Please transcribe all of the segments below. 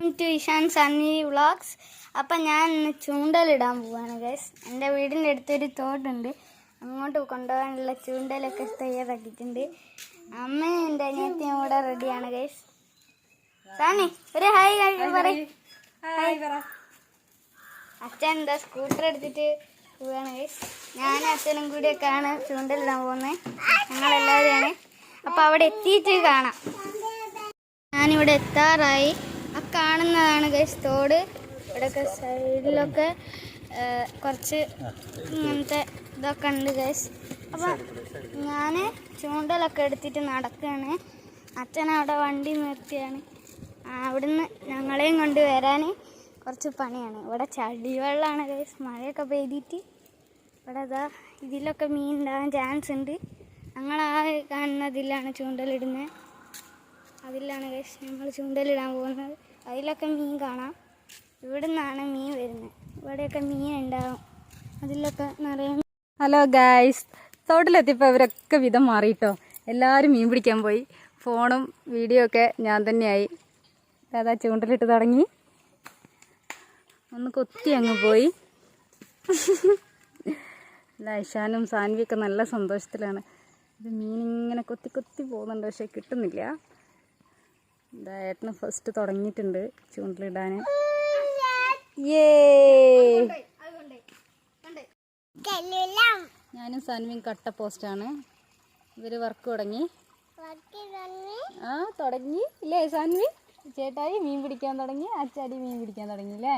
To Ishan Sunny vlogs അപ്പം ഞാൻ ഇന്ന് ചൂണ്ടലിടാൻ പോവാണ് ഗൈസ് എന്റെ വീടിന്റെ അടുത്തൊരു തോട്ടുണ്ട് അങ്ങോട്ട് കൊണ്ടുപോകാനുള്ള ചൂണ്ടലൊക്കെ തയ്യാറാക്കിയിട്ടുണ്ട് അമ്മ എന്റെ അനിയത്തിയും കൂടെ റെഡിയാണ് ഗൈസ് സാണി ഒരു ഹായ് പറയും. അച്ഛൻ എന്താ സ്കൂട്ടർ എടുത്തിട്ട് പോവാണ് ഗൈസ് ഞാനും അച്ഛനും കൂടിയൊക്കെയാണ് ചൂണ്ടലിടാൻ പോകുന്നത്. ഞങ്ങളെല്ലാവരെയാണ് അപ്പം അവിടെ എത്തിയിട്ട് കാണാം. ഞാനിവിടെ എത്താറായി. കാണുന്നതാണ് ഗൈസ് തോട്. ഇവിടെയൊക്കെ സൈഡിലൊക്കെ കുറച്ച് ഇങ്ങനത്തെ ഇതൊക്കെ ഉണ്ട് ഗൈസ് അപ്പം ഞാൻ ചൂണ്ടലൊക്കെ എടുത്തിട്ട് നടക്കുകയാണ് അച്ഛൻ അവിടെ വണ്ടി നിർത്തിയാണ്. അവിടുന്ന് ഞങ്ങളെയും കൊണ്ട് വരാൻ കുറച്ച് പണിയാണ്. ഇവിടെ ചളിവെള്ളമാണ് ഗൈസ് മഴയൊക്കെ പെയ്തിട്ട് ഇവിടെ അതാ ഇതിലൊക്കെ മീൻ ഉണ്ടാകാൻ ചാൻസ് ഉണ്ട്. ഞങ്ങൾ ആ കാണുന്നതിലാണ് ചൂണ്ടലിടുന്നത് അതിലാണ് ഗൈസ് ഞങ്ങൾ ചൂണ്ടലിടാൻ പോകുന്നത്. അതിലൊക്കെ മീൻ കാണാം. ഇവിടെ നിന്നാണ് മീൻ വരുന്നത് ഇവിടെയൊക്കെ മീൻ ഉണ്ടാവും. അതിലൊക്കെ നിറയെ ഹലോ ഗായ്സ് തോട്ടിലെത്തിയപ്പോൾ അവരൊക്കെ വിധം മാറിയിട്ടോ എല്ലാവരും മീൻ പിടിക്കാൻ പോയി. ഫോണും വീഡിയോ ഒക്കെ ഞാൻ തന്നെയായി. അതാ ചൂണ്ടലിട്ട് തുടങ്ങി. ഒന്ന് കൊത്തി അങ്ങ് പോയി. ലൈഷാനും സാൻവിയൊക്കെ നല്ല സന്തോഷത്തിലാണ്. ഇത് മീനിങ്ങനെ കൊത്തി കൊത്തി പോകുന്നുണ്ട് പക്ഷെ കിട്ടുന്നില്ല. ഏട്ടന് ഫസ്റ്റ് തുടങ്ങിയിട്ടുണ്ട് ചൂണ്ടിലിടാൻ ഏ ഞാനും സൻവിയും കട്ട പോസ്റ്റാണ് ഇവർ വർക്ക് തുടങ്ങി. ആ തുടങ്ങി. ഇല്ലേ സാൻവി ചേട്ടായി മീൻ പിടിക്കാൻ തുടങ്ങി. അച്ചാടി മീൻ പിടിക്കാൻ തുടങ്ങി അല്ലേ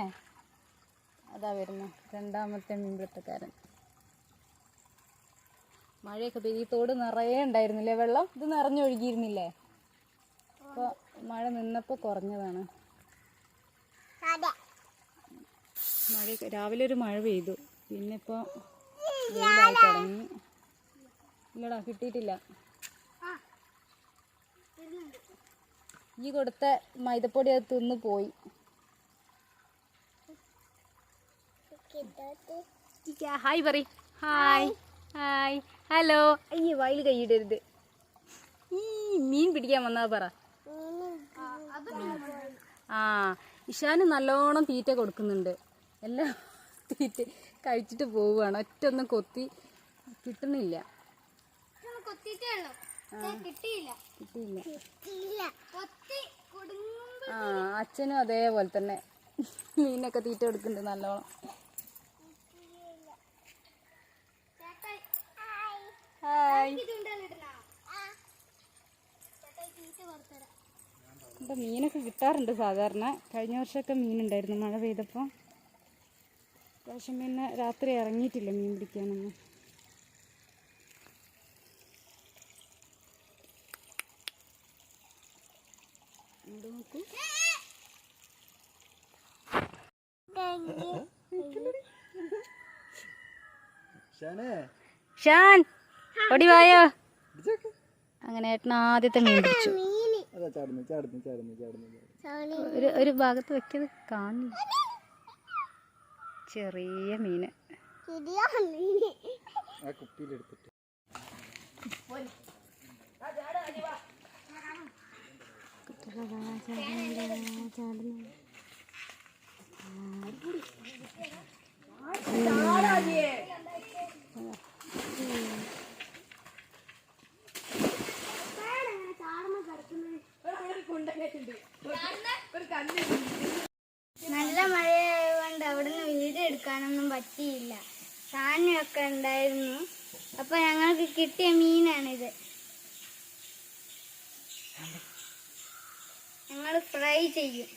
അതാ വരുന്നു. രണ്ടാമത്തെ മീൻ പിടുത്തക്കാരൻ. മഴയൊക്കെ പെയ്ത് ഈ തോട് നിറയെ ഉണ്ടായിരുന്നില്ലേ വെള്ളം? ഇത് നിറഞ്ഞൊഴുകിയിരുന്നില്ലേ? അപ്പോൾ മഴ നിന്നപ്പോൾ കുറഞ്ഞതാണ്. മഴ രാവിലെ ഒരു മഴ പെയ്തു. പിന്നെ ഇപ്പോൾ വെയിലായി തുടങ്ങി ഇല്ലടാ കിട്ടിയിട്ടില്ല. ഈ കൊടുത്ത മൈദപ്പൊടി അത് തിന്ന് പോയി. ഹായ് പറ ഹായ്. ഹായ്. ഹലോ. അയ്യ വയൽ കൈയിടരുത്. ഈ മീൻ പിടിക്കാൻ വന്നാ പറ. ആ ഇഷാന് നല്ലോണം തീറ്റ കൊടുക്കുന്നുണ്ട്. എല്ലാം തീറ്റ കഴിച്ചിട്ട് പോവുകയാണ്. ഒറ്റ ഒന്നും കൊത്തി കിട്ടുന്നില്ല കിട്ടിയില്ല. ആ അച്ഛനും അതേപോലെ തന്നെ. മീനൊക്കെ തീറ്റ കൊടുക്കുന്നുണ്ട് നല്ലോണം. ഇപ്പം മീനൊക്കെ കിട്ടാറുണ്ട് സാധാരണ. കഴിഞ്ഞ വർഷമൊക്കെ മീനുണ്ടായിരുന്നു മഴ പെയ്തപ്പോൾ പ്രാവശ്യം പിന്നെ രാത്രി ഇറങ്ങിയിട്ടില്ല മീൻ പിടിക്കാനൊന്നും. ഇങ്ങോട്ട് നോക്കൂ? ഷാൻ ഓടി വായോ? അങ്ങനെ ഏട്ടൻ ആദ്യത്തെ മീൻ പിടിച്ചു. ഒരു ഒരു ഭാഗത്ത് വെക്കത് കാണില്ല ചെറിയ മീന് നല്ല മഴയായതുകൊണ്ട് അവിടുന്ന് വീഡിയോ എടുക്കാനൊന്നും പറ്റിയില്ല. സാധനമൊക്കെ ഉണ്ടായിരുന്നു. അപ്പൊ ഞങ്ങൾക്ക് കിട്ടിയ മീനാണിത്. ഞങ്ങൾ ഫ്രൈ ചെയ്യും.